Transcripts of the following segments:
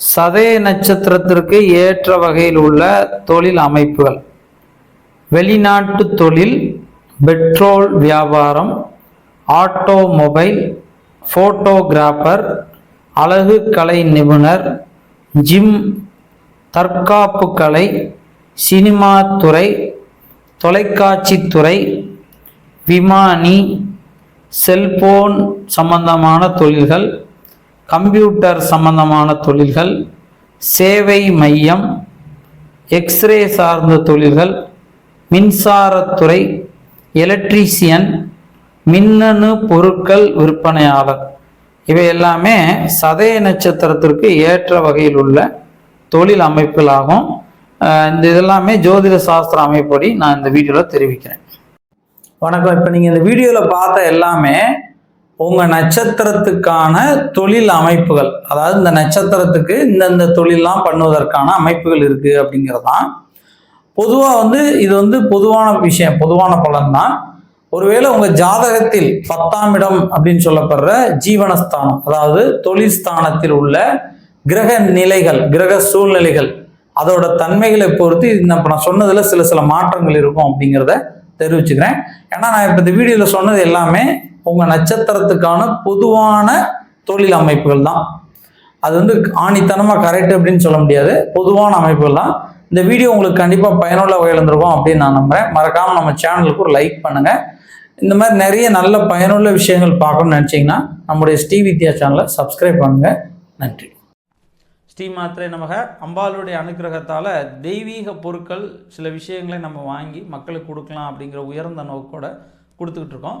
சதய நட்சத்திரத்திற்கு ஏற்ற வகையில் உள்ள தொழில் அமைப்புகள். வெளிநாட்டு தொழில் பெட்ரோல் வியாபாரம் ஆட்டோமொபைல் ஃபோட்டோகிராஃபர் அழகு கலை நிபுணர் ஜிம் தற்காப்பு கலை சினிமா துறை தொலைக்காட்சித் துறை விமானி செல்போன் சம்பந்தமான தொழில்கள் கம்ப்யூட்டர் சம்பந்தமான தொழில்கள் சேவை மையம் எக்ஸ்ரே சார்ந்த தொழில்கள் மின்சாரத்துறை எலக்ட்ரீசியன் மின்னணு பொருட்கள் விற்பனையாளர். இவை எல்லாமே சதய நட்சத்திரத்திற்கு ஏற்ற வகையில் உள்ள தொழில் அமைப்புகளாகும். இந்த இதெல்லாமே ஜோதிட சாஸ்திர அமைப்படி நான் இந்த வீடியோவில் தெரிவிக்கிறேன். வணக்கம். இப்போ நீங்கள் இந்த வீடியோவில் பார்த்த எல்லாமே உங்கள் நட்சத்திரத்துக்கான தொழில் அமைப்புகள் அதாவது இந்த நட்சத்திரத்துக்கு இந்தந்த தொழிலெலாம் பண்ணுவதற்கான அமைப்புகள் இருக்குது அப்படிங்கிறது தான் பொதுவாக வந்து இது வந்து பொதுவான விஷயம் பொதுவான பலன் தான் ஒருவேளை உங்கள் ஜாதகத்தில் பத்தாம் இடம் அப்படின்னு சொல்லப்படுற ஜீவனஸ்தானம் அதாவது தொழில் ஸ்தானத்தில் உள்ள கிரக நிலைகள் கிரக சூழ்நிலைகள் அதோட தன்மைகளை பொறுத்து இந்த இப்போ நான் சொன்னதில் சில சில மாற்றங்கள் இருக்கும் அப்படிங்கிறத தெரிவிச்சுக்கிறேன். ஏன்னா நான் இப்போ இந்த வீடியோவில் சொன்னது எல்லாமே உங்கள் நட்சத்திரத்துக்கான பொதுவான தொழில் அமைப்புகள் தான். அது வந்து ஆணித்தனமாக கரெக்ட் அப்படின்னு சொல்ல முடியாது. பொதுவான அமைப்புகள் தான். இந்த வீடியோ உங்களுக்கு கண்டிப்பாக பயனுள்ள வகையில் இருந்திருக்கும் அப்படின்னு நான் நம்புறேன். மறக்காமல் நம்ம சேனலுக்கு ஒரு லைக் பண்ணுங்கள் இந்த மாதிரி நிறைய நல்ல பயனுள்ள விஷயங்கள் பார்க்கணும்னு நினச்சிங்கன்னா நம்முடைய ஸ்ரீ வித்யா சேனலை சப்ஸ்கிரைப் பண்ணுங்கள் நன்றி. ஸ்ரீ மாத்திரை நமக. அம்பாளுடைய அனுக்கிரகத்தால் தெய்வீக பொருட்கள் சில விஷயங்களை நம்ம வாங்கி மக்களுக்கு கொடுக்கலாம் அப்படிங்கிற உயர்ந்த நோக்கோட கொடுத்துக்கிட்டு இருக்கோம்.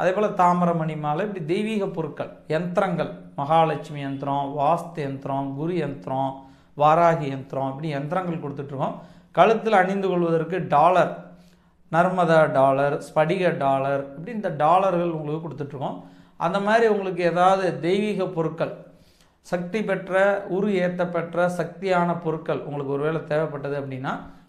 அதே போல் தாமிரமணி மாலை இப்படி தெய்வீக பொருட்கள் யந்திரங்கள் மகாலட்சுமி யந்திரம் வாஸ்து யந்திரம் குரு யந்திரம் வாராகி யந்திரம் இப்படி யந்திரங்கள் கொடுத்துட்ருக்கோம். கழுத்தில் அணிந்து கொள்வதற்கு டாலர் நர்மதா டாலர் ஸ்படிக டாலர் இப்படி இந்த டாலர்கள் உங்களுக்கு கொடுத்துட்ருக்கோம். அந்த மாதிரி உங்களுக்கு ஏதாவது தெய்வீக பொருட்கள் சக்தி பெற்ற உரு ஏற்ற பெற்ற சக்தியான பொருட்கள் உங்களுக்கு ஒருவேளை தேவைப்பட்டது அப்படின்னா